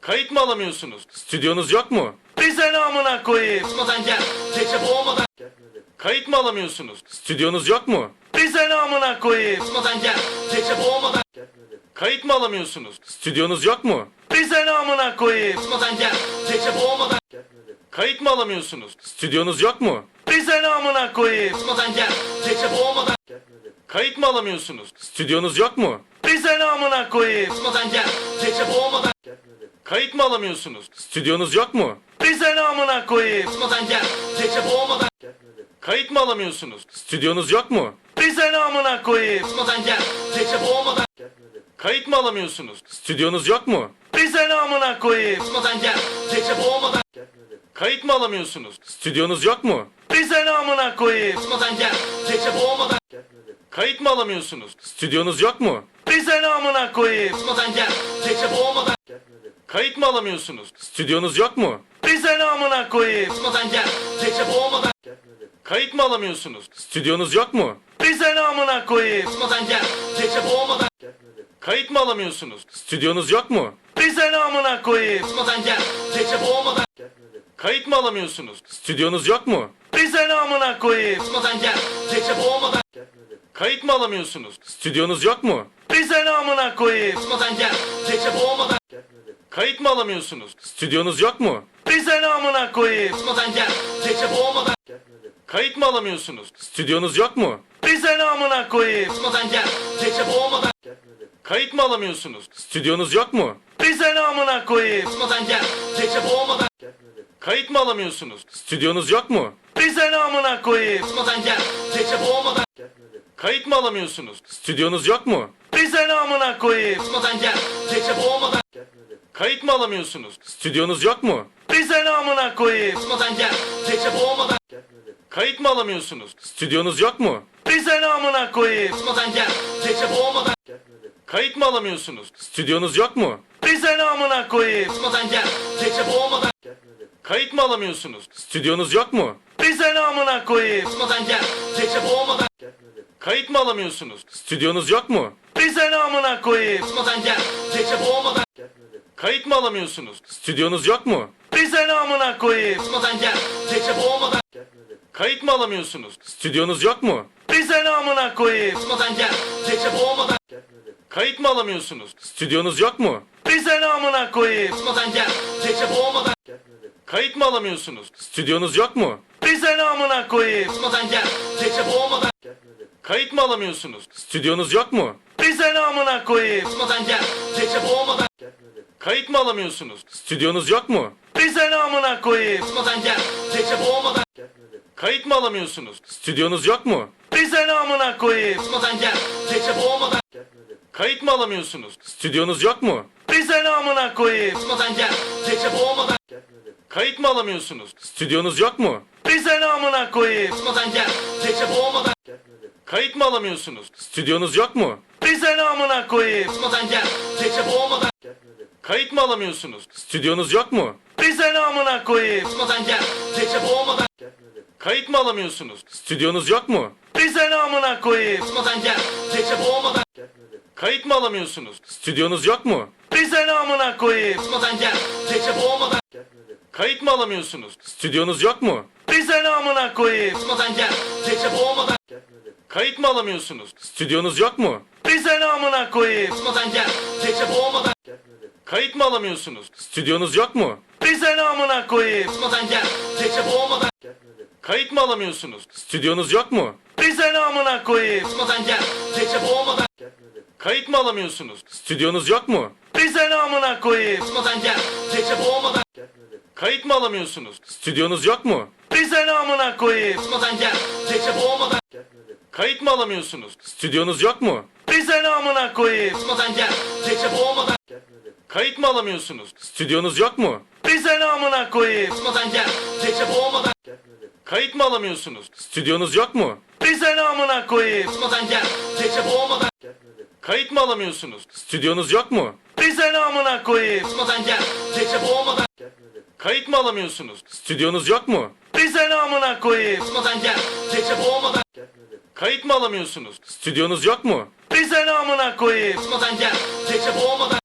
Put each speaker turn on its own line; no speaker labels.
Kayıt mı alamıyorsunuz? Stüdyonuz yok mu?
Bir sene amına koyayım.
Boğmadan gel, gece boğmadan
Kayıt mı alamıyorsunuz? Stüdyonuz yok mu?
Bir sene amına koyayım.
Boğmadan gel, gece boğmadan
Kayıt mı alamıyorsunuz? Stüdyonuz yok mu?
Bir sene amına koyayım.
Boğmadan gel, gece boğmadan
Kayıt mı alamıyorsunuz? Stüdyonuz yok mu?
Bir sene amına koyayım.
Boğmadan gel, gece boğmadan
Kayıt mı alamıyorsunuz? Stüdyonuz yok mu?
Bir sene amına koyayım.
Boğmadan gel, gece boğmadan
Kayıt mı alamıyorsunuz? Stüdyonuz yok mu?
Bir sene amına koyayım.
Boğmadan gel, gece boğmadan
Kayıt mı alamıyorsunuz? Stüdyonuz yok mu?
Bir sene amına koyayım.
Boğmadan gel, gece boğmadan
Kayıt mı alamıyorsunuz? Stüdyonuz yok mu?
Bir sene amına koyayım.
Boğmadan gel, gece boğmadan
Kayıt mı alamıyorsunuz? Stüdyonuz yok mu?
Bir sene amına koyayım.
Boğmadan gel, gece boğmadan
Kayıt mı alamıyorsunuz? Stüdyonuz yok mu?
Bir sene amına koyayım.
Boğmadan gel, gece boğmadan
Kayıt mı alamıyorsunuz? Stüdyonuz yok mu?
Bir sene amına koyayım.
Boğmadan gel, gece boğmadan
Kayıt mı alamıyorsunuz? Stüdyonuz yok mu?
Bir sene amına koyayım.
Boğmadan gel, gece boğmadan
Kayıt mı alamıyorsunuz? Stüdyonuz yok mu?
Bir sene amına koyayım.
Boğmadan gel, gece boğmadan
Kayıt mı alamıyorsunuz? Stüdyonuz yok mu?
Bir sene amına koyayım.
Boğmadan gel, gece boğmadan
Kayıt mı alamıyorsunuz? Stüdyonuz yok mu?
Bir sene amına koyayım.
Boğmadan gel, gece boğmadan
Kayıt mı alamıyorsunuz? Stüdyonuz yok mu?
Bir sene amına koyayım.
Boğmadan gel, gece boğmadan
Kayıt mı alamıyorsunuz? Stüdyonuz yok mu?
Bir sene amına koyayım.
Boğmadan gel, gece boğmadan
Kayıt mı alamıyorsunuz? Stüdyonuz yok mu?
Bir sene amına koyayım.
Boğmadan gel, gece boğmadan
Kayıt mı alamıyorsunuz? Stüdyonuz yok mu?
Bir sene amına koyayım.
Boğmadan gel, gece boğmadan
Kayıt mı alamıyorsunuz? Stüdyonuz yok mu?
Bir sene amına koyayım.
Boğmadan gel, gece boğmadan
Kayıt mı alamıyorsunuz? Stüdyonuz yok mu?
Bir sene amına koyayım.
Boğmadan gel, gece boğmadan
Kayıt mı alamıyorsunuz? Stüdyonuz yok mu?
Bir sene amına koyayım.
Boğmadan gel, gece boğmadan
Kayıt mı alamıyorsunuz? Stüdyonuz yok mu?
Bir sene amına koyayım.
Boğmadan gel, gece boğmadan
Kayıt mı alamıyorsunuz? Stüdyonuz yok mu?
Bir sene amına koyayım.
Boğmadan gel, gece boğmadan
Kayıt mı alamıyorsunuz? Stüdyonuz yok mu?
Bir sene amına koyayım.
Boğmadan gel, gece boğmadan
Kayıt mı alamıyorsunuz? Stüdyonuz yok mu?
Bir sene amına koyayım.
Gel, gece boğmadan
Kayıt mı alamıyorsunuz? Stüdyonuz yok mu?
Bir sene amına koyayım.
Gel, gece boğmadan
Kayıt mı alamıyorsunuz? Stüdyonuz yok mu?
Bir sene amına koyayım.
Gel, gece boğmadan
Kayıt mı alamıyorsunuz? Stüdyonuz yok mu?
Bir sene amına koyayım.
Gel, gece boğmadan
Kayıt mı alamıyorsunuz? Stüdyonuz yok mu?
Bir sene amına koyayım.
Gel, gece boğmadan
Kayıt mı alamıyorsunuz? Stüdyonuz yok mu?
Bir sene amına koyayım.
Boğmadan gel, gece boğmadan
Kayıt mı alamıyorsunuz? Stüdyonuz yok mu?
Bir sene amına koyayım.
Boğmadan gel, gece boğmadan
Kayıt mı alamıyorsunuz? Stüdyonuz yok mu?
Bir sene amına koyayım.
Boğmadan gel, gece boğmadan
Kayıt mı alamıyorsunuz? Stüdyonuz yok mu?
Bir sene amına koyayım.
Boğmadan gel, gece boğmadan
Kayıt mı alamıyorsunuz? Stüdyonuz yok mu?
Bir sene amına koyayım.
Boğmadan gel, gece boğmadan
Kayıt mı alamıyorsunuz? Stüdyonuz yok mu?
Bir sene amına koyayım.
Boğmadan gel, gece boğmadan
Kayıt mı alamıyorsunuz? Stüdyonuz yok mu?
Bir sene amına koyayım.
Boğmadan gel, gece boğmadan
Kayıt mı alamıyorsunuz? Stüdyonuz yok mu?
Bir sene amına koyayım.
Boğmadan gel, gece boğmadan
Kayıt mı alamıyorsunuz? Stüdyonuz yok mu?
Bir sene amına koyayım.
Boğmadan gel, gece boğmadan
Kayıt mı alamıyorsunuz? Stüdyonuz yok mu?
Bir sene amına koyayım.
Boğmadan gel, gece boğmadan
Kayıt mı alamıyorsunuz? Stüdyonuz yok mu?
Bir sene amına koyayım.
Boğmadan gel, gece boğmadan
Kayıt mı alamıyorsunuz? Stüdyonuz yok mu?
Bir sene amına koyayım.
Boğmadan gel, gece boğmadan
Kayıt mı alamıyorsunuz? Stüdyonuz yok mu?
Bir sene amına koyayım.
Boğmadan gel, gece boğmadan
Kayıt mı alamıyorsunuz? Stüdyonuz yok mu?
Bir sene amına koyayım.
Boğmadan gel, gece boğmadan
Kayıt mı alamıyorsunuz? Stüdyonuz yok mu?
Bir sene amına koyayım.
Boğmadan gel, gece boğmadan
Kayıt mı alamıyorsunuz? Stüdyonuz yok mu?
Bir sene amına koyayım.
Boğmadan gel, gece boğmadan
Kayıt mı alamıyorsunuz? Stüdyonuz yok mu?
Bir sene amına koyayım.
Boğmadan gel, gece boğmadan
Kayıt mı alamıyorsunuz? Stüdyonuz yok mu?
Bir sene amına koyayım.
Boğmadan gel, gece boğmadan
Kayıt mı alamıyorsunuz? Stüdyonuz yok mu?
Bir sene amına koyayım.
Boğmadan gel, gece boğmadan
Kayıt mı alamıyorsunuz? Stüdyonuz yok mu?
Bir sene amına koyayım.
Boğmadan gel, gece boğmadan